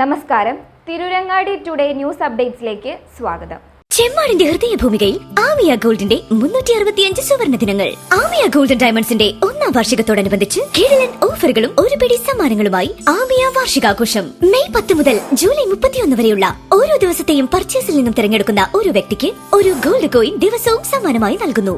നമസ്കാരം. Tirurangadi today news അപ്ഡേറ്റ്സിലേക്ക് സ്വാഗതം. ചെമ്മാടിന്റെ ഹൃദയഭൂമികയിൽ ആമിയ ഗോൾഡിന്റെ മുന്നൂറ്റി അറുപത്തിയഞ്ച് സുവർണ ദിനങ്ങൾ. ആമിയ ഗോൾഡൻ ഡയമണ്ട്സിന്റെ ഒന്നാം വാർഷികത്തോടനുബന്ധിച്ച് കിഴലൻ ഓഫറുകളും ഒരു പിടി സമ്മാനങ്ങളുമായി ആമിയ വാർഷികാഘോഷം. മെയ് പത്ത് മുതൽ ജൂലൈ മുപ്പത്തിയൊന്ന് വരെയുള്ള ഓരോ ദിവസത്തെയും പർച്ചേസിൽ നിന്നും തിരഞ്ഞെടുക്കുന്ന ഒരു വ്യക്തിക്ക് ഒരു ഗോൾഡ് കോയിൻ ദിവസവും സമ്മാനമായി നൽകുന്നു.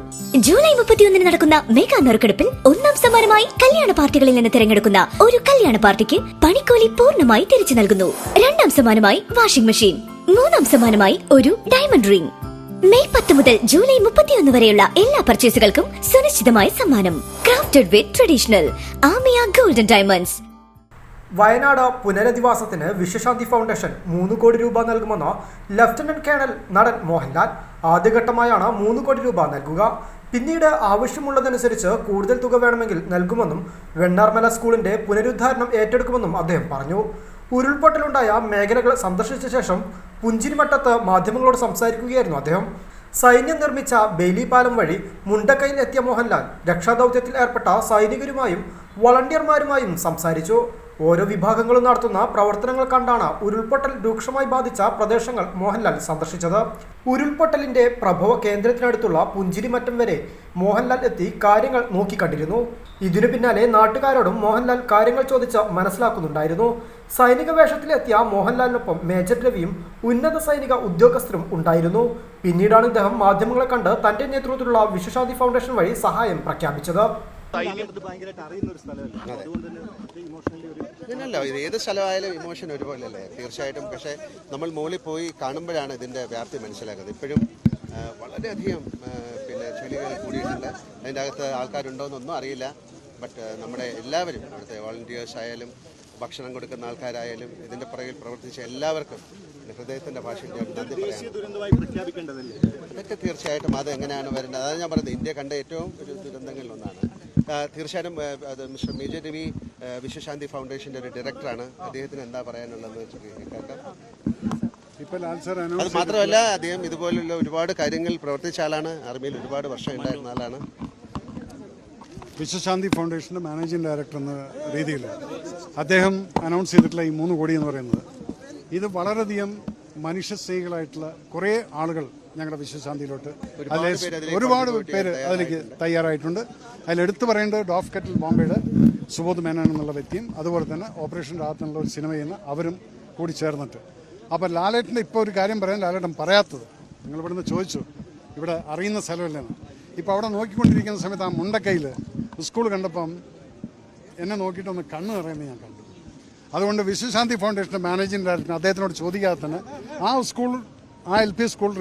ജൂലൈ മുപ്പത്തിയൊന്നിന് നടക്കുന്ന മെഗാ നറുക്കെടുപ്പിൽ ഒന്നാം സമ്മാനമായി കല്യാണ പാർട്ടികളിൽ നിന്ന് തിരഞ്ഞെടുക്കുന്ന ഒരു കല്യാണ പാർട്ടിക്ക് പണിക്കൂലി പൂർണമായി തിരിച്ചു നൽകുന്നു. രണ്ടാം സമ്മാനമായി വാഷിംഗ് മെഷീൻ മൂന്നാം സമ്മാനമായി ഒരു ഡയമണ്ട് റിംഗ് മെയ് പത്ത് മുതൽ ജൂലൈ മുപ്പത്തിയൊന്ന് വരെയുള്ള എല്ലാ പർച്ചേസുകൾക്കും സുനിശ്ചിതമായ സമ്മാനം. Crafted with traditional Amiya golden diamonds Wayanad പുനരധിവാസത്തിന് വിശ്വശാന്തി ഫൗണ്ടേഷൻ മൂന്ന് കോടി രൂപ നൽകുമെന്ന് ലഫ്റ്റനന്റ് കേണൽ നടൻ മോഹൻലാൽ ആദ്യഘട്ടമായാണ് മൂന്ന് കോടി രൂപ നൽകുക. പിന്നീട് ആവശ്യമുള്ളതനുസരിച്ച് കൂടുതൽ തുക വേണമെങ്കിൽ നൽകുമെന്നും വെണ്ണാർമല സ്കൂളിന്റെ പുനരുദ്ധാരണം ഏറ്റെടുക്കുമെന്നും അദ്ദേഹം പറഞ്ഞു. ഉരുൾപൊട്ടലുണ്ടായ മേഖലകൾ സന്ദർശിച്ച ശേഷം പുഞ്ചിരിമട്ടത്ത് മാധ്യമങ്ങളോട് സംസാരിക്കുകയായിരുന്നു അദ്ദേഹം. സൈന്യം നിർമ്മിച്ച ബെയിലി പാലം വഴി മുണ്ടക്കയിൽ എത്തിയ മോഹൻലാൽ രക്ഷാദൗത്യത്തിൽ ഏർപ്പെട്ട സൈനികരുമായും വളണ്ടിയർമാരുമായും സംസാരിച്ചു. ഓരോ വിഭാഗങ്ങളും നടത്തുന്ന പ്രവർത്തനങ്ങൾ കണ്ടാണ് ഉരുൾപൊട്ടൽ രൂക്ഷമായി ബാധിച്ച പ്രദേശങ്ങൾ മോഹൻലാൽ സന്ദർശിച്ചത്. ഉരുൾപൊട്ടലിന്റെ പ്രഭവ കേന്ദ്രത്തിനടുത്തുള്ള പുഞ്ചിരിമറ്റം വരെ മോഹൻലാൽ എത്തി കാര്യങ്ങൾ നോക്കിക്കണ്ടിരുന്നു. ഇതിനു പിന്നാലെ നാട്ടുകാരോടും മോഹൻലാൽ കാര്യങ്ങൾ ചോദിച്ച് മനസ്സിലാക്കുന്നുണ്ടായിരുന്നു. സൈനിക വേഷത്തിലെത്തിയ മോഹൻലാലിനൊപ്പം മേജർ രവിയും ഉന്നത സൈനിക ഉദ്യോഗസ്ഥരും ഉണ്ടായിരുന്നു. പിന്നീടാണ് ഇദ്ദേഹം മാധ്യമങ്ങളെ കണ്ട് തന്റെ നേതൃത്വത്തിലുള്ള വിശ്വശാന്തി ഫൗണ്ടേഷൻ വഴി സഹായം പ്രഖ്യാപിച്ചത്. പിന്നല്ല ഇത് ഏത് സ്ഥലമായാലും ഇമോഷൻ ഒരുപോലെയല്ലേ? തീർച്ചയായിട്ടും പക്ഷേ നമ്മൾ മുകളിൽ പോയി കാണുമ്പോഴാണ് ഇതിന്റെ വ്യാപ്തി മനസ്സിലാക്കുന്നത്. ഇപ്പോഴും വളരെയധികം പിന്നെ ചുലികൾ കൂടിയിട്ടുണ്ട്. അതിന്റെ അകത്ത് ആൾക്കാരുണ്ടോയെന്നൊന്നും അറിയില്ല. ബട്ട് നമ്മുടെ എല്ലാവരും അവിടുത്തെ വോളണ്ടിയേഴ്സ് ആയാലും ഭക്ഷണം കൊടുക്കുന്ന ആൾക്കാരായാലും ഇതിന്റെ പുറകിൽ പ്രവർത്തിച്ച എല്ലാവർക്കും ഹൃദയത്തിന്റെ ഭാഷയിൽ ഞാൻ നന്ദി പറയാം. അതൊക്കെ തീർച്ചയായിട്ടും അത് എങ്ങനെയാണ് വരേണ്ടത്? അതാണ് ഞാൻ പറഞ്ഞത്. ഇന്ത്യ കണ്ട ഏറ്റവും ഒരു ദുരന്തങ്ങളിൽ ഒന്നാണ്. തീർച്ചയായിട്ടും അത് മിസ്റ്റർ മേജർ രവി വിശ്വശാന്തി ഫൗണ്ടേഷന്റെ ഒരു ഡയറക്ടറാണ് അദ്ദേഹത്തിന് എന്താ പറയാനുള്ളതെന്ന് വെച്ച് കേൾക്കാം. ഇപ്പൊ ലാൽ അത് മാത്രമല്ല അദ്ദേഹം ഇതുപോലുള്ള ഒരുപാട് കാര്യങ്ങൾ പ്രവർത്തിച്ച ആളാണ്. ആർമിയിൽ ഒരുപാട് വർഷം ഉണ്ടായിരുന്ന ആളാണ്. വിശ്വശാന്തി ഫൗണ്ടേഷന്റെ മാനേജിംഗ് ഡയറക്ടർ എന്ന രീതിയിൽ അദ്ദേഹം അനൗൺസ് ചെയ്തിട്ടുള്ള ഈ മൂന്ന് കോടി എന്ന് പറയുന്നത് ഇത് വളരെയധികം മനുഷ്യസ്നേഹികളായിട്ടുള്ള കുറേ ആളുകൾ ഞങ്ങളുടെ വിശ്വശാന്തിയിലോട്ട്. അതിലെ ഒരുപാട് പേര് അതിലേക്ക് തയ്യാറായിട്ടുണ്ട്. അതിൽ എടുത്തു പറയേണ്ടത് ഡോഫ് കെറ്റിൽ ബോംബെയുടെ സുബോധ് മേനോൻ എന്നുള്ള വ്യക്തിയും അതുപോലെ തന്നെ ഓപ്പറേഷൻ രാഹത്ത് എന്നുള്ള ഒരു സിനിമയിൽ നിന്ന് അവരും കൂടി ചേർന്നിട്ട്. അപ്പോൾ ലാലേട്ടന്റെ ഇപ്പോൾ ഒരു കാര്യം പറയാൻ ലാലേട്ടൻ പറയാത്തത്. നിങ്ങൾ ഇവിടുന്ന് ചോദിച്ചു ഇവിടെ അറിയുന്ന സ്ഥലമല്ലെന്ന് ഇപ്പോൾ അവിടെ നോക്കിക്കൊണ്ടിരിക്കുന്ന സമയത്ത് ആ മുണ്ടക്കയിൽ സ്കൂൾ കണ്ടപ്പം എന്നെ നോക്കിയിട്ടൊന്ന് കണ്ണ് നിറയുന്നത് ഞാൻ കണ്ടു. അതുകൊണ്ട് വിശ്വശാന്തി ഫൗണ്ടേഷന്റെ മാനേജിംഗ് ഡയറക്ടർ അദ്ദേഹത്തിനോട് ചോദിക്കാതെ തന്നെ ആ സ്കൂൾ ആ എൽ പി സ്കൂൾ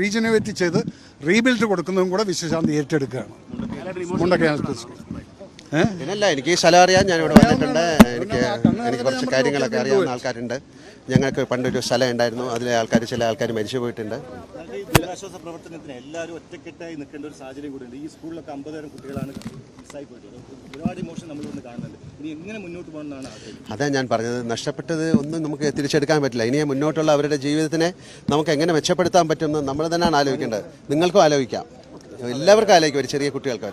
റീജനുവേറ്റ് ചെയ്ത് റീബിൽഡ് കൊടുക്കുന്നതും കൂടെ വിശ്വശാന്തി ഏറ്റെടുക്കുകയാണ്. മുണ്ടക്കയ എൽ പി സ്കൂൾ പിന്നല്ല എനിക്ക് ഈ സ്ഥലം അറിയാം ഞാനിവിടെ ഇവിടെ വന്നിട്ടുണ്ട്. എനിക്ക് എനിക്ക് കുറച്ച് കാര്യങ്ങളൊക്കെ അറിയാവുന്ന ആൾക്കാരുണ്ട്. ഞങ്ങൾക്ക് പണ്ടൊരു സ്ഥലം ഉണ്ടായിരുന്നു. അതിലെ ആൾക്കാർ ചില ആൾക്കാർ മരിച്ചു പോയിട്ടുണ്ട്. ഈ ദുരിതാശ്വാസ പ്രവർത്തനത്തിന് എല്ലാവരും ഒറ്റക്കെട്ടായി നിൽക്കേണ്ട ഒരു സാഹചര്യം കൂടിയുണ്ട്. ഈ സ്കൂളിലൊക്കെ അമ്പതരം കുട്ടികളാണ് മിസ്സായി പോയിട്ടുള്ളത്. ഒരുപാട് ഇമോഷൻ നമ്മളിന്ന് കാണുന്നുണ്ട്. അതാ ഞാൻ പറഞ്ഞത്. നഷ്ടപ്പെട്ടത് ഒന്നും നമുക്ക് തിരിച്ചെടുക്കാൻ പറ്റില്ല. ഇനി മുന്നോട്ടുള്ള അവരുടെ ജീവിതത്തിനെ നമുക്ക് എങ്ങനെ മെച്ചപ്പെടുത്താൻ പറ്റുമെന്ന് നമ്മൾ തന്നെയാണ് ആലോചിക്കേണ്ടത്. നിങ്ങൾക്കും ആലോചിക്കാം. എല്ലാവർക്കും ആലോചിക്കും ഒരു ചെറിയ കുട്ടികൾക്ക്